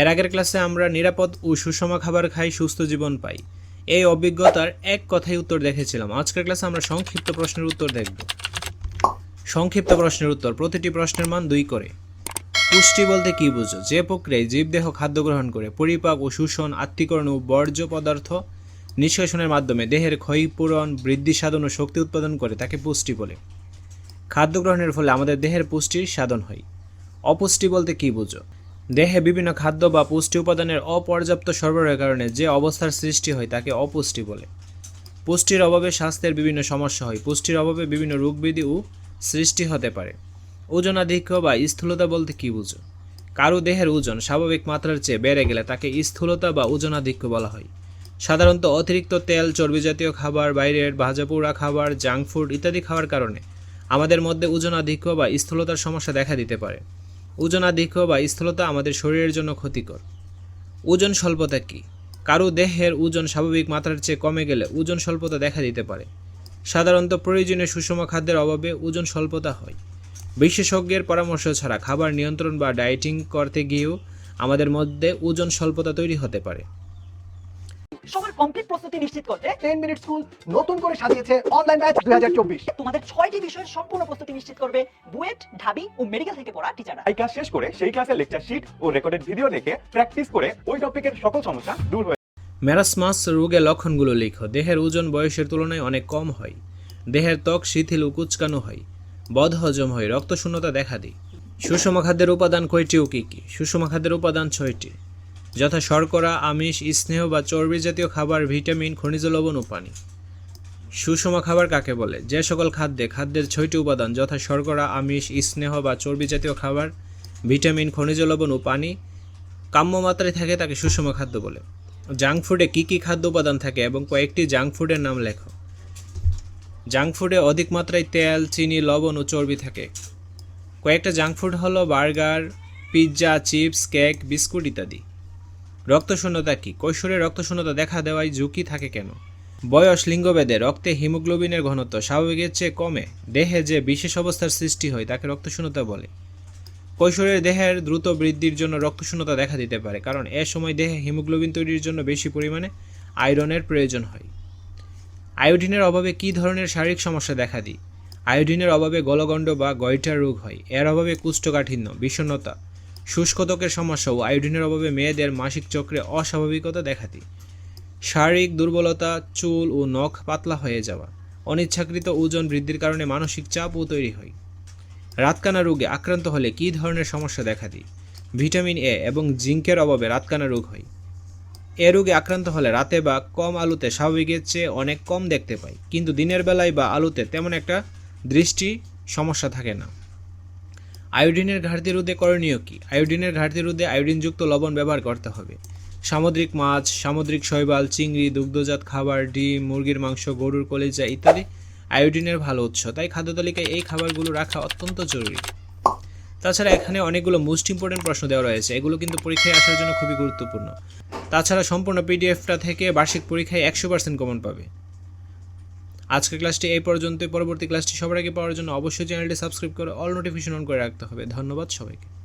এর আগের ক্লাসে আমরা নিরাপদ ও সুষম খাবার খাই, সুস্থ জীবন পাই। এই অভিজ্ঞতার এক কথাই উত্তর দেখেছিলাম। আজকের ক্লাসে আমরা সংক্ষিপ্ত প্রশ্নের উত্তর দেখব। সংক্ষিপ্ত প্রশ্নের উত্তর, প্রতিটি প্রশ্নের মান দুই করে। পুষ্টি বলতে কি বুঝো? যে প্রক্রিয়ায় জীবদেহ খাদ্য গ্রহণ করে, পরিপাক ও শোষণ, আত্মীকরণ ও বর্জ্য পদার্থ নিষ্কাশনের মাধ্যমে দেহের ক্ষয়পূরণ, বৃদ্ধি সাধন ও শক্তি উৎপাদন করে, তাকে পুষ্টি বলে। খাদ্য গ্রহণের ফলে আমাদের দেহের পুষ্টির সাধন হয়। অপুষ্টি বলতে কি বুঝো? দেহে বিভিন্ন খাদ্য বা পুষ্টি উপাদানের অপর্যাপ্ত সরবরাহের কারণে যে অবস্থার সৃষ্টি হয় তাকে অপুষ্টি বলে। পুষ্টির অভাবে স্বাস্থ্যের বিভিন্ন সমস্যা হয়। পুষ্টির অভাবে বিভিন্ন রোগব্যাধি ও সৃষ্টি হতে পারে। ওজনাধিক্য বা স্থূলতা বলতে কি বুঝো? কারও দেহের ওজন স্বাভাবিক মাত্রার চেয়ে বেড়ে গেলে তাকে স্থূলতা বা ওজনাধিক্য বলা হয়। সাধারণত অতিরিক্ত তেল, চর্বি জাতীয় খাবার, বাইরের ভাজা পোড়া খাবার, জাঙ্ক ফুড ইত্যাদি খাওয়ার কারণে আমাদের মধ্যে ওজনাধিক্য বা স্থূলতার সমস্যা দেখা দিতে পারে। ওজনাধিক্য বা স্থূলতা আমাদের শরীরের জন্য ক্ষতিকর। ওজন স্বল্পতা কী? কারও দেহের ওজন স্বাভাবিক মাত্রার চেয়ে কমে গেলে ওজন স্বল্পতা দেখা দিতে পারে। সাধারণত প্রয়োজনীয় সুষম খাদ্যের অভাবে ওজন স্বল্পতা হয়। বিশেষজ্ঞের পরামর্শ ছাড়া খাবার নিয়ন্ত্রণ বা ডায়েটিং করতে গিয়েও আমাদের মধ্যে ওজন স্বল্পতা তৈরি হতে পারে। সবার কমপ্লিট প্রস্তুতি নিশ্চিত করতে টেন মিনিট স্কুল নতুন করে সাজিয়েছে অনলাইন ব্যাচ দুই হাজার চব্বিশ। তোমাদের ছয়টি বিষয়ের সম্পূর্ণ প্রস্তুতি নিশ্চিত করবে বুয়েট ঢাবি ও মেডিকেল থেকে পড়া টিচাররা এই ক্লাস শেষ করে সেই ক্লাসের লেকচার শিট ও রেকর্ডেড ভিডিও দেখে প্র্যাকটিস করে ওই টপিকের সকল সমস্যা দূর হয়ে ম্যারাসমাস রোগের লক্ষণগুলো লিখো। দেহের ওজন বয়সের তুলনায় অনেক কম হয়। দেহের ত্বক শিথিল ও কুচকানো হয়। বদ হজম হয়। রক্তশূন্যতা দেখা দিই সুষম খাদ্যের উপাদান কয়টি ও কী কী? সুষম খাদ্যের উপাদান ছয়টি। যথা শর্করা, আমিষ, স্নেহ বা চর্বি জাতীয় খাবার, ভিটামিন, খনিজ লবণ ও পানি। সুষম খাবার কাকে বলে? যে সকল খাদ্যে খাদ্যের ছয়টি উপাদান, যথা শর্করা, আমিষ, স্নেহ বা চর্বি জাতীয় খাবার, ভিটামিন, খনিজ লবণ ও পানি, কাম্য মাত্রায় থাকে তাকে সুষম খাদ্য বলে। জাঙ্ক ফুডে কী কী খাদ্য উপাদান থাকে এবং কয়েকটি জাঙ্ক ফুডের নাম লেখো। জাঙ্ক ফুডে অধিক মাত্রায় তেল, চিনি, লবণ ও চর্বি থাকে। কয়েকটা জাঙ্ক ফুড হলো burger, pizza, chips, cake, biscuit ইত্যাদি। রক্তশূন্যতা কি? কৈশোরে রক্তশূন্যতা দেখা দেওয়ায় ঝুঁকি থাকে কেন? বয়স, লিঙ্গভেদে, রক্তে হিমোগ্লোবিনের ঘনত্ব স্বাভাবিকের চেয়ে কমে। দেহে যে বিশেষ অবস্থার সৃষ্টি হয়, তাকে রক্তশূন্যতা বলে। কৈশোরের দেহের দ্রুত বৃদ্ধির জন্য রক্তশূন্যতা দেখা দিতে পারে, কারণ এ সময় দেহে হিমোগ্লোবিন তৈরির জন্য বেশি পরিমাণে আয়রনের প্রয়োজন হয়। আয়োডিনের অভাবে কী ধরনের শারীরিক সমস্যা দেখা দিই আয়োডিনের অভাবে গলগণ্ড বা গয়টার রোগ হয়। এর অভাবে কুষ্ঠকাঠিন্য, বিষণ্ণতা শুষ্ক ত্বকের সমস্যা ও আয়োডিনের অভাবে মেয়েদের মাসিক চক্রে অস্বাভাবিকতা দেখা দিই শারীরিক দুর্বলতা, চুল ও নখ পাতলা হয়ে যাওয়া, অনিচ্ছাকৃত ওজন বৃদ্ধির কারণে মানসিক চাপও তৈরি হয়। রাতকানা রোগে আক্রান্ত হলে কী ধরনের সমস্যা দেখা দিই ভিটামিন এ এবং জিঙ্কের অভাবে রাতকানা রোগ হয়। এ রোগে আক্রান্ত হলে রাতে বা কম আলোতে স্বাভাবিকের চেয়ে অনেক কম দেখতে পাই, কিন্তু দিনের বেলায় বা আলোতে তেমন একটা দৃষ্টি সমস্যা থাকে না। আয়োডিনের ঘাটতি রোধে করণীয় কী? আয়োডিনের ঘাটতি রোধে আয়োডিনযুক্ত লবণ ব্যবহার করতে হবে। সামুদ্রিক মাছ, সামুদ্রিক শৈবাল, চিংড়ি, দুগ্ধজাত খাবার, ডিম, মুরগির মাংস, গরুর কলিজা ইত্যাদি আয়োডিনের ভালো উৎস। তাই খাদ্য তালিকায় এই খাবারগুলো রাখা অত্যন্ত জরুরি। তাছাড়া এখানে অনেকগুলো মোস্ট ইম্পর্টেন্ট প্রশ্ন দেওয়া রয়েছে। এগুলো কিন্তু পরীক্ষায় আসার জন্য খুবই গুরুত্বপূর্ণ। তাছাড়া সম্পূর্ণ পিডিএফটা থেকে বার্ষিক পরীক্ষায় একশো পার্সেন্ট কমন পাবে। আজকের ক্লাসটি এই পর্যন্ত পরবর্তী ক্লাসটি সবার আগে পাওয়ার জন্য অবশ্যই চ্যানেলটি সাবস্ক্রাইব করে অল নোটিফিকেশন অন করে রাখতে হবে। ধন্যবাদ সবাইকে।